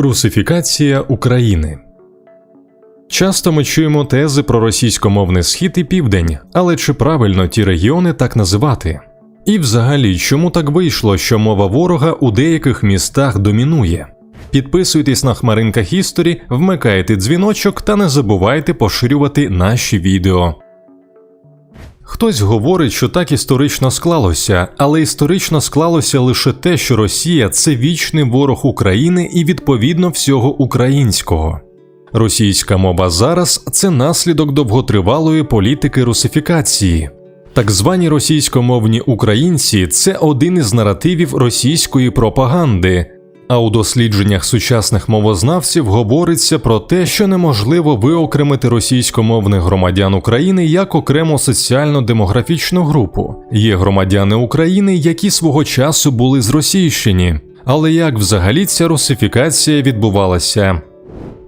Русифікація України часто ми чуємо тези про російськомовний схід і південь, але чи правильно ті регіони так називати? І взагалі, чому так вийшло, що мова ворога у деяких містах домінує? Підписуйтесь на Хмаринка Хісторі, вмикайте дзвіночок та не забувайте поширювати наші відео. Хтось говорить, що так історично склалося, але історично склалося лише те, що Росія це вічний ворог України і відповідно всього українського. Російська мова зараз це наслідок довготривалої політики русифікації. Так звані російськомовні українці це один із наративів російської пропаганди, а у дослідженнях сучасних мовознавців говориться про те, що неможливо виокремити російськомовних громадян України як окрему соціально-демографічну групу. Є громадяни України, які свого часу були зросійщені. Але як взагалі ця русифікація відбувалася?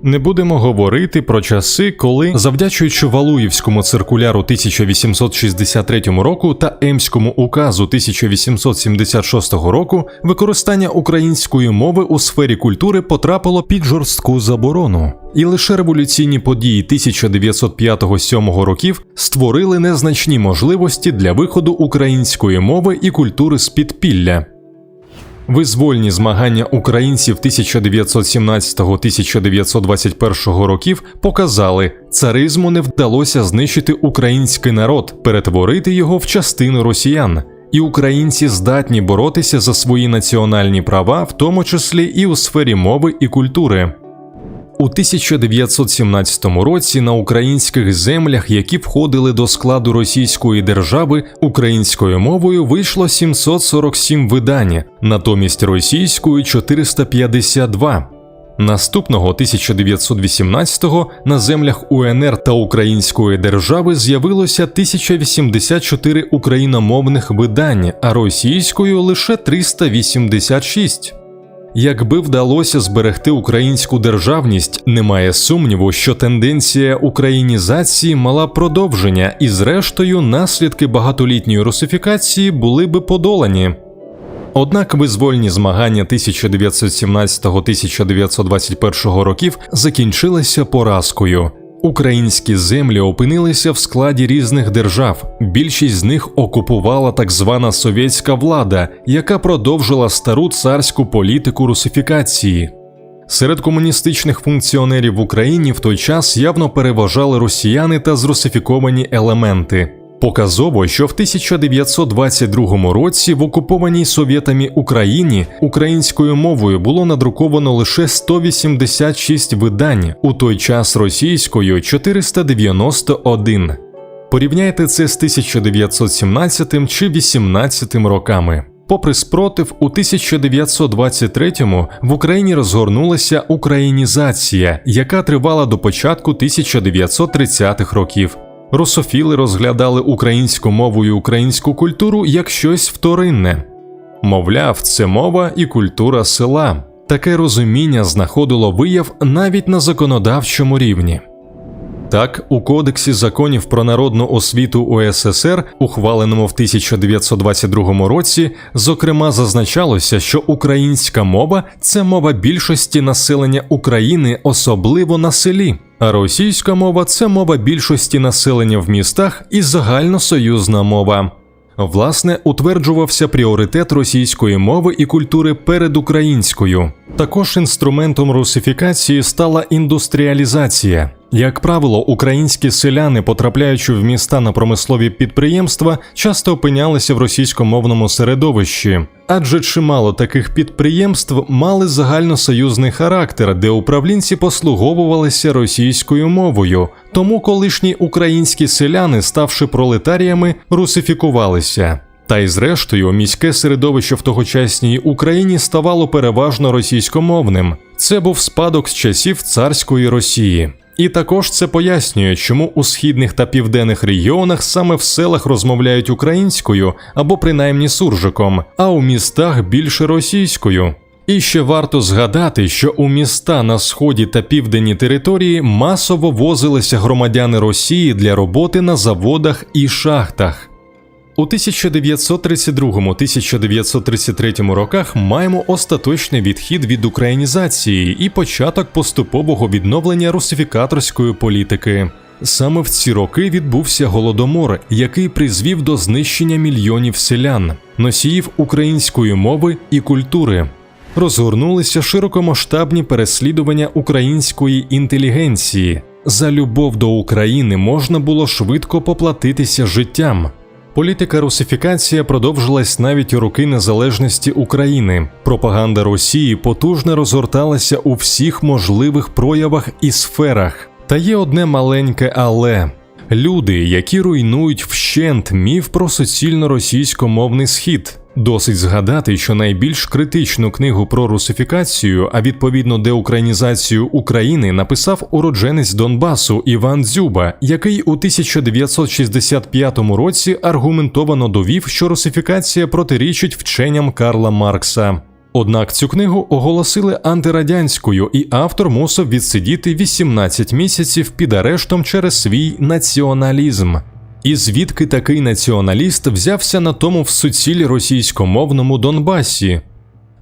Не будемо говорити про часи, коли, завдячуючи Валуївському циркуляру 1863 року та Емському указу 1876 року, використання української мови у сфері культури потрапило під жорстку заборону, і лише революційні події 1905-7 років створили незначні можливості для виходу української мови і культури з підпілля. Визвольні змагання українців 1917-1921 років показали, царизму не вдалося знищити український народ, перетворити його в частину росіян, і українці здатні боротися за свої національні права, в тому числі і у сфері мови і культури. У 1917 році на українських землях, які входили до складу Російської держави, українською мовою вийшло 747 видань, натомість російською 452. Наступного 1918-го на землях УНР та Української держави з'явилося 1084 україномовних видань, а російською лише 386. Якби вдалося зберегти українську державність, немає сумніву, що тенденція українізації мала продовження, і, зрештою, наслідки багатолітньої русифікації були би подолані. Однак визвольні змагання 1917-1921 років закінчилися поразкою. Українські землі опинилися в складі різних держав. Більшість з них окупувала так звана совєтська влада, яка продовжила стару царську політику русифікації. Серед комуністичних функціонерів в Україні в той час явно переважали росіяни та зрусифіковані елементи. Показово, що в 1922 році в окупованій совєтами Україні українською мовою було надруковано лише 186 видань, у той час російською 491. Порівняйте це з 1917 чи 18 роками. Попри спротив, у 1923-му в Україні розгорнулася українізація, яка тривала до початку 1930-х років. Русофіли розглядали українську мову і українську культуру як щось вторинне. Мовляв, це мова і культура села. Таке розуміння знаходило вияв навіть на законодавчому рівні. Так, у Кодексі законів про народну освіту УССР, ухваленому в 1922 році, зокрема зазначалося, що українська мова це мова більшості населення України, особливо на селі, а російська мова це мова більшості населення в містах і загальносоюзна мова. Власне, утверджувався пріоритет російської мови і культури перед українською. Також інструментом русифікації стала індустріалізація. Як правило, українські селяни, потрапляючи в міста на промислові підприємства, часто опинялися в російськомовному середовищі, адже чимало таких підприємств мали загальносоюзний характер, де управлінці послуговувалися російською мовою, тому колишні українські селяни, ставши пролетаріями, русифікувалися. Та й зрештою, міське середовище в тогочасній Україні ставало переважно російськомовним. Це був спадок з часів царської Росії. І також це пояснює, чому у східних та південних регіонах саме в селах розмовляють українською або принаймні суржиком, а у містах більше російською. І ще варто згадати, що у міста на сході та південній території масово возилися громадяни Росії для роботи на заводах і шахтах. У 1932-1933 роках маємо остаточний відхід від українізації і початок поступового відновлення русифікаторської політики. Саме в ці роки відбувся голодомор, який призвів до знищення мільйонів селян, носіїв української мови і культури. Розгорнулися широкомасштабні переслідування української інтелігенції. За любов до України можна було швидко поплатитися життям. Політика русифікація продовжилась навіть у роки незалежності України. Пропаганда Росії потужно розгорталася у всіх можливих проявах і сферах. Та є одне маленьке але. Люди, які руйнують вщент міф про суцільно російськомовний схід. Досить згадати, що найбільш критичну книгу про русифікацію, а відповідно деукраїнізацію України, написав уродженець Донбасу Іван Дзюба, який у 1965 році аргументовано довів, що русифікація протирічить вченням Карла Маркса. Однак цю книгу оголосили антирадянською, і автор мусив відсидіти 18 місяців під арештом через свій націоналізм. І звідки такий націоналіст взявся на тому в суціль російськомовному Донбасі?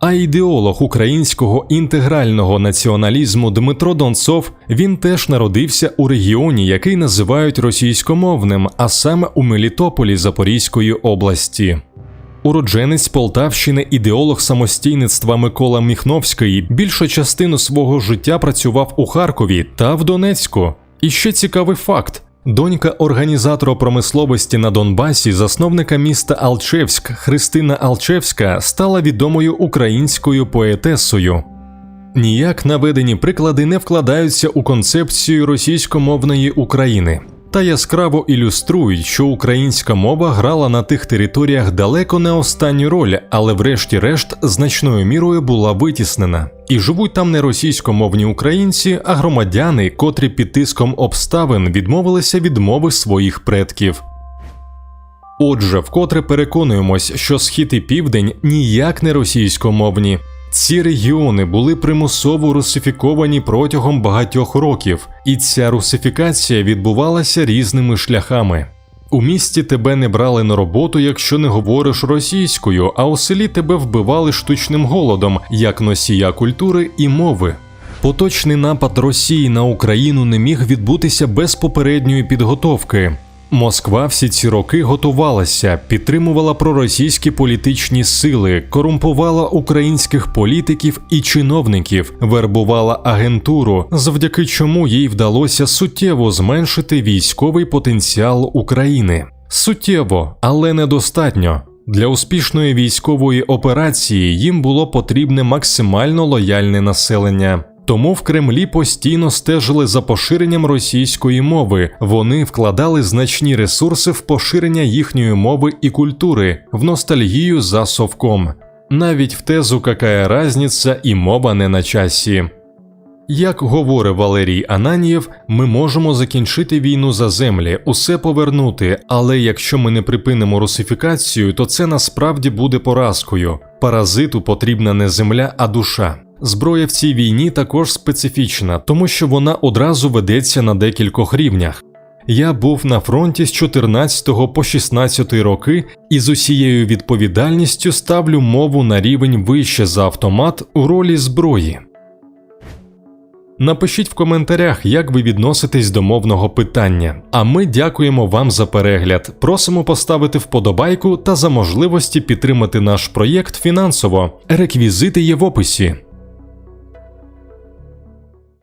А ідеолог українського інтегрального націоналізму Дмитро Донцов він теж народився у регіоні, який називають російськомовним, а саме у Мелітополі Запорізької області. Уродженець Полтавщини, ідеолог самостійництва Микола Міхновський більшу частину свого життя працював у Харкові та в Донецьку. І ще цікавий факт: донька організатора промисловості на Донбасі, засновника міста Алчевськ Христина Алчевська, стала відомою українською поетесою. Ніяк наведені приклади не вкладаються у концепцію російськомовної України та яскраво ілюструють, що українська мова грала на тих територіях далеко не останню роль, але врешті-решт значною мірою була витіснена. І живуть там не російськомовні українці, а громадяни, котрі під тиском обставин відмовилися від мови своїх предків. Отже, вкотре переконуємось, що схід і південь ніяк не російськомовні. Ці регіони були примусово русифіковані протягом багатьох років, і ця русифікація відбувалася різними шляхами. У місті тебе не брали на роботу, якщо не говориш російською, а у селі тебе вбивали штучним голодом як носія культури і мови. Поточний напад Росії на Україну не міг відбутися без попередньої підготовки. Москва всі ці роки готувалася, підтримувала проросійські політичні сили, корумпувала українських політиків і чиновників, вербувала агентуру, завдяки чому їй вдалося суттєво зменшити військовий потенціал України. Суттєво, але недостатньо. Для успішної військової операції їм було потрібне максимально лояльне населення. Тому в Кремлі постійно стежили за поширенням російської мови. Вони вкладали значні ресурси в поширення їхньої мови і культури, в ностальгію за совком, навіть в тезу какая разниця і мова не на часі. Як говорить Валерій Ананієв, ми можемо закінчити війну за землі, усе повернути, але якщо ми не припинимо русифікацію, то це насправді буде поразкою. Паразиту потрібна не земля, а душа. Зброя в цій війні також специфічна, тому що вона одразу ведеться на декількох рівнях. Я був на фронті з 14 по 16 роки і з усією відповідальністю ставлю мову на рівень вище за автомат у ролі зброї. Напишіть в коментарях, як ви відноситесь до мовного питання. А ми дякуємо вам за перегляд. Просимо поставити вподобайку та за можливості підтримати наш проєкт фінансово. Реквізити є в описі.